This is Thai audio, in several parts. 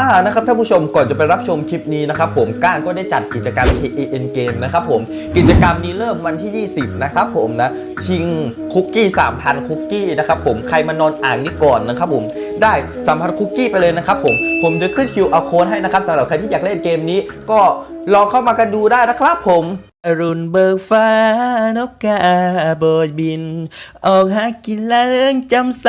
อ่านะครับท่านผู้ชมก่อนจะไปรับชมคลิปนี้นะครับผมก้านก็ได้จัดกิจกรรม KAN Game นะครับผมกิจกรรมนี้เริ่มวันที่ 20 นะครับผมนะชิงคุกกี้ 3,000 คุกกี้นะครับผมใครมานอนอ่านนี่ก่อนนะครับผมได้3,000คุกกี้ไปเลยนะครับผมผมจะขึ้น QR code ให้นะครับสำหรับใครที่อยากเล่นเกมนี้ ก็ลองเข้ามากันดูได้นะครับผม อรุณเบิกฟ้านกกาโบยบิน ออกหากินละเรื่องจำใส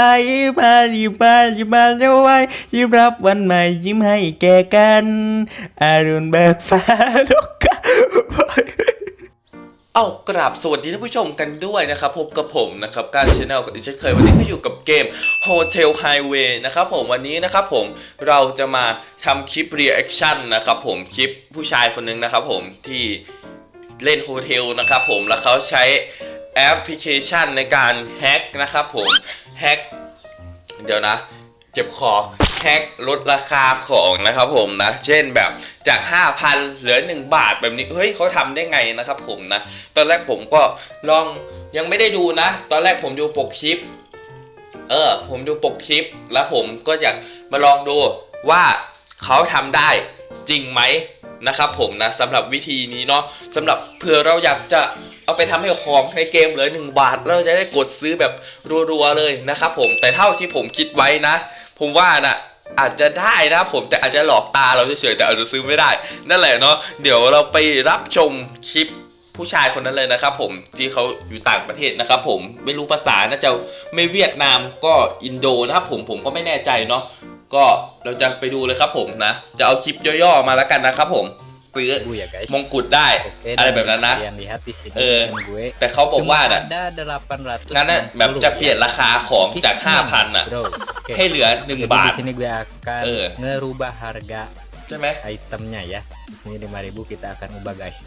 มารีบมารีมาเร็วไว้ยิ้มรับวันใหม่ยิ้มให้แก่กันอรุณเบิกฟ้านกกาโบยเอากราบสวัสดีท่านผู้ชมกันด้วยนะครับพบกับผมนะครับการชแนลกับอีเช่นเคยวันนี้ก็อยู่กับเกม Hotel Highway นะครับผมวันนี้นะครับผมเราจะมาทำคลิป reaction นนะครับผมคลิปผู้ชายคนหนึงนะครับผมที่ เล่นโฮเทลนะครับผมแล้วเขาใช้แอปพลิเคชันในการแฮกนะครับผมแฮกเดี๋ยวนะ เจ็บคอแฮกลดราคาของนะครับผมนะ เช่นแบบจาก 5,000 เหลือ 1 บาทแบบนี้ เฮ้ยเขาทำได้ไงนะครับผมนะ ตอนแรกผมก็ลองยังไม่ได้ดูนะ ตอนแรกผมดูปกคลิป เออ ผมดูปกคลิป แล้วผมก็อยากมาลองดูว่าเขาทำได้จริงไหม นะครับผมนะสำหรับวิธีนี้เนาะสำหรับเผื่อเราอยากจะเอาไปทำให้ของในเกมเหลือ 1 บาท เราจะได้กดซื้อแบบรัวๆเลยนะครับผมแต่เท่าที่ผมคิดไว้นะ ผมว่าน่ะอาจจะได้นะผมแต่อาจจะหลอกตาเราเฉยๆแต่อาจจะซื้อไม่ได้ นั่นแหละเนาะเดี๋ยวเราไปรับชมคลิปผู้ชายคนนั้นเลยนะครับผมที่เขาอยู่ต่างประเทศนะครับผมไม่รู้ภาษาน่าจะไม่เวียดนามก็อินโดนะครับผมผมก็ไม่แน่ใจเนาะ ก็เราจะไปดูเลยครับผมนะ จะเอาคลิปย่อๆมาแล้วกันนะครับผมซื้อ gue ya guys. มงกุฎได้ Oke, อะไร dan แบบนั้นนะ Kalian lihat di sini Eh, dan gue แต่เขาบอกว่า cuma น่ะ ada 800. งั้นน่ะแบบจะเปลี่ยนราคาของจาก 5,000น่ะ Bro. Oke. ให้เหลือ Jadi 1บาท di sini gue akan Eh. ngerubah harga ใช่ไหม itemnya ya. Di sini 5000 kita akan ubah guys.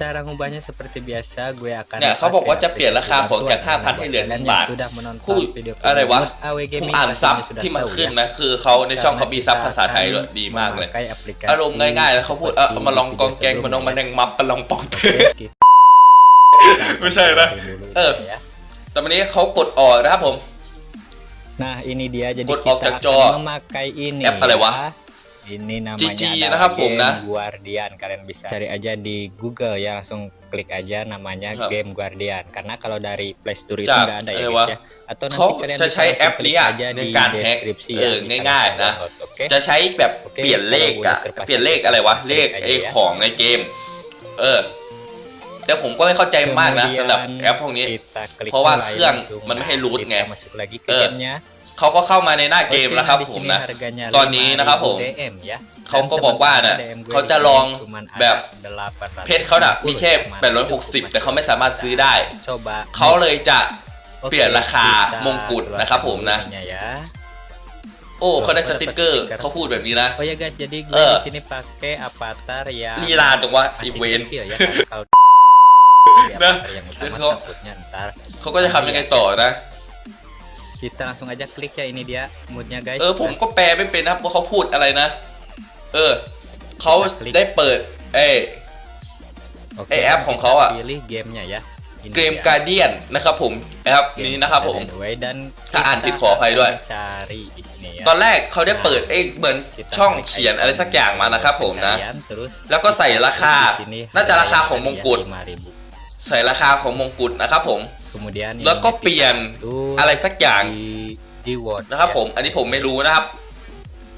Cara ngubahnya seperti biasa gue akan เนี่ยเขาบอกว่าจะเปลี่ยนราคาของจาก 5,000 ให้เหลือ1บาท sudah menonton คู่ video อะไรวะ Pembuat AW ผม Gaming อ่านซับ pastinya sudah ที่มัน tahu ขึ้น ya. นะ คือเขาในช่องเขา Karena มีซับ kita ภาษาไทย akan ด้วยดีมากเลย memakai aplikasi อารมณ์ง่ายๆ แล้วเขาพูด เออเอามาลองกองแกงมาลองมาแดงมับปะลองปองเป Oke, kita ไม่ใช่นะ dulu Eh. ya. แต่วันนี้เขากดออกนะครับผม Nah ini dia jadi Kod kita objek akan cowok. memakai ini App อะไรวะ ya. Ini namanya GG adalah นะครับผมนะ Game Guardian. Kalian bisa cari aja di Google ya langsung klik aja namanya ครับ Game Guardian. Karena kalau dari Play Store itu จาก nggak ada อะไร ya วะ guys ya. Atau เขา nanti kalian จะ bisa ใช้ langsung แอป klik นี้อะ aja ใน di การแฮก deskripsi เอ ya. อ bisa ง่ายๆนะ langsung download, Oke. จะใช้แบบโอเคเปลี่ยนเลขอะเราเปลี่ยนเลขอะไรวะเลขไอ้ของในเกมเออแต่ผมก็ไม่เข้าใจมากนะสำหรับแอปพวกนี้ kita klik เพราะว่า mulai เครื่อง langsung. มันไม่ให้ Nah, root kita ไง masuk lagi ke เออ gamenya. เขาก็เข้ามาในหน้าเกม Oke, แล้วครับ nah, di ผม sini นะ harganya ตอนนี้นะครับผม5.000 DM ya. เขาก็ Dan บอกว่าน่ะ sementara DM gue เขาจะ di ลอง sini cuman แบบ ada 850เพชรเขาน่ะมีแค่860แต่เขาไม่สามารถซื้อได้ coba เขาเลยจะ Oke, เปลี่ยนราคา kita มงกุฎนะครับผมนะ keluarkan ininya ya. โอ้เขาได้สติกเกอร์เขาพูดแบบนี้นะ Oh ya guys, jadi gue Eh. di sini pakai avatar ya. ลีลาจังวะอี masih เวน kecil ya. Kalau di Nah, avatar yang utama kau- takutnya ntar เขาก็จะทำยังไงต่อนะ kita langsung aja klik ya ini dia moodnya guys. เออผมก็แปลไม่เป็นนะครับว่าเขาพูดอะไรนะ เออเขาได้เปิดเอ้ Oke, ไอ้แอปของ kita เขาอะ pilih gamenya ya. Ini เกม dia. การเดียนนะครับผมแอป Game นี้นะครับผม Anyway, dan ถ้าอ่าน kita ผิดขออภัยด้วย akan cari ini ya. ตอนแรกเขาได้เปิดเอ้เหมือน Kita ช่อง klik เขียน icon อะไรสักอย่างมานะครับผมนะ kalian, terus แล้วก็ใส่ราคา di sini น่าจะราคาของมงกุฎ harganya 5.000. ใส่ราคาของมงกุฎนะครับผม Kemudian แล้วก็ ini เปลี่ยน itu อะไรสักอย่าง di di Word นะครับ ya. ผม อันนี้ผมไม่รู้นะครับ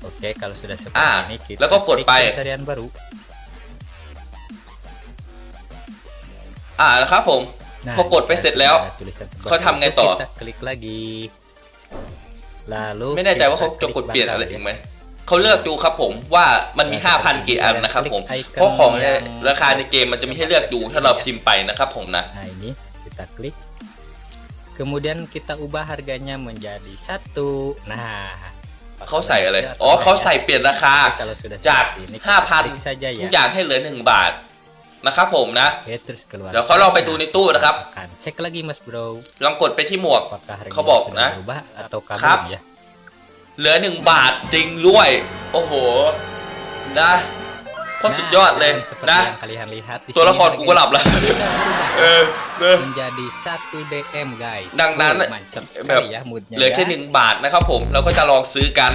Oke, kalau sudah seperti Ah, ini kita แล้วก็กด klik ไป pencarian baru. อ่านะครับผม Nah, พอกดไป jika เสร็จแล้ว sudah ada tulisan seperti เขาทำไง itu, ต่อ Kita klik lagi. Lalu ไม่แน่ใจว่าเขาจะกดเปลี่ยนอะไรเองไหม เขาเลือกดูครับผมว่ามันมี 5,000 กี่อันนะครับผม เพราะของในราคาในเกมมันจะมีให้เลือกดูถ้าเราพิมพ์ไปนะครับผมนะ Nah, ini kita klik. Kemudian kita ubah harganya menjadi satu. Nah, เขาใส่อะไร อ๋อเขาใส่เปลี่ยนราคา kalau sudah จาก seperti ini, kita klik 5,000 saja ทุก ya. อย่างให้เหลือ1บาทนะครับผมนะ Oke, terus keluar. เดี๋ยวเขาลองไปดูในตู้นะครับ Kan, cek lagi Mas Bro. ลองกดไปที่หมวก Apakah harganya เขาบอก sudah นะ berubah atau Kap. belum ya? เหลือ1บาทจริงด้วย โอ้โห นะโคตรสุดยอดเลย dan seperti นะ yang kalian lihat di ตัวละ sini ครกูก็หลับแล้ว harganya sudah berubah เออเออ menjadi 1 DM guys. ดังนั้น Oh, mantap sekali แบบ ya moodnya เหลือแค่ ya. 1บาทนะครับผมเราก็จะลองซื้อกัน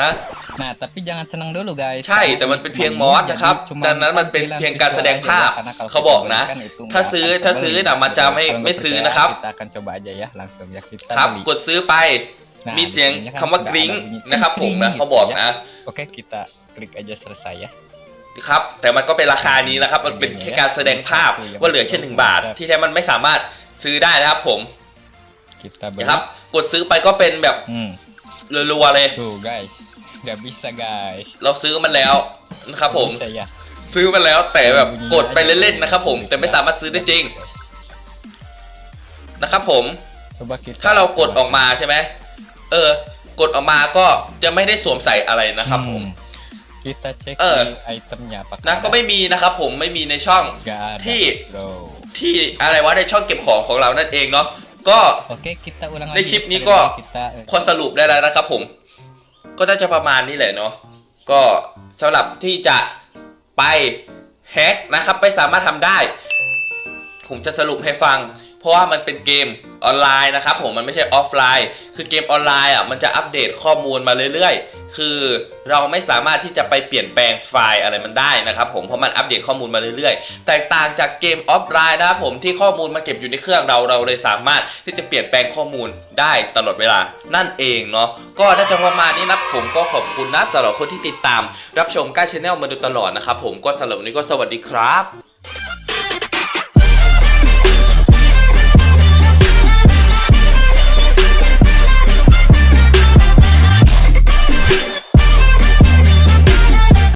นะ Nah, tapi jangan senang dulu guys. ใช่ แต่มันเป็นเพียงมอสนะครับ Cuma ดังนั้นมันเป็นเพียงการแสดงภาพ Karena kalau เขา kita บอกนะ belikan itu ถ้า nggak ซื้อ akan ถ้าซื้อ kebeli. น่ะมันจะไม่ Kalau nggak ไม่ซื้อ percaya, นะครับ Kita akan coba aja ya langsung ya kita ครับ beli. กดซื้อไป Nah, มีเสียง di sininya kan คำว่า nggak กริ๊ง ada bunyi นะครับผม kring นะ gitu เขาบอก ya. นะ Oke, kita klik aja selesai ya. ครับแต่มันก็เป็นราคานี้นะครับ มันเป็นแค่การแสดงภาพว่าเหลือแค่หนึ่งบาท ที่แท้มันไม่สามารถซื้อได้นะครับผม Kita beli. นะครับ กดซื้อไปก็เป็นแบบ Hmm. รัวๆเลย Tuh guys. Nggak bisa guys. เราซื้อมันแล้วนะครับผม Bisa ya. ซื้อมันแล้วแต่แบบกดไปเล่นๆนะครับ ผมแต่ไม่สามารถซื้อได้จริง นะครับผม Coba kita ถ้าเรากดออกมาใช่ไหม เออกดออกมาก็จะไม่ได้สวมใส่อะไรนะครับผม Hmm. Kita cek Eh. di itemnya apakah นะก็ ada? ไม่มีนะครับผมไม่มีในช่อง Nggak ada. Ti- Bro. ที่อะไรวะในช่องเก็บของของเรานั่นเองเนาะก็ Oke, kita ulang ใน lagi. คลิปนี้ Sekali ก็ lagi kita eh, พอสรุปได้แล้วนะครับผม ก็น่าจะประมาณนี้แหละเนาะก็สำหรับที่จะไปแฮกนะครับไม่สามารถทำได้ ผมจะสรุปให้ฟัง เพราะว่ามันเป็นเกม ออนไลน์นะครับผมมันไม่ใช่ออฟไลน์ คือเกมออนไลน์อะมันจะอัปเดตข้อมูลมาเรื่อยๆ คือเราไม่สามารถที่จะไปเปลี่ยนแปลงไฟล์อะไรมันได้นะครับผมเพราะมันอัปเดตข้อมูลมาเรื่อยๆ แตกต่างจากเกมออฟไลน์นะครับผมที่ข้อมูลมาเก็บอยู่ในเครื่องเราเราเลยสามารถที่จะเปลี่ยนแปลงข้อมูลได้ตลอดเวลานั่นเองเนาะก็น่าจะประมาณนี้นะผมก็ขอบคุณนะสำหรับคนที่ติดตาม รับชมก้าชแนลมาโดยตลอดนะครับผมก็สำหรับวันนี้ก็สวัสดีครับ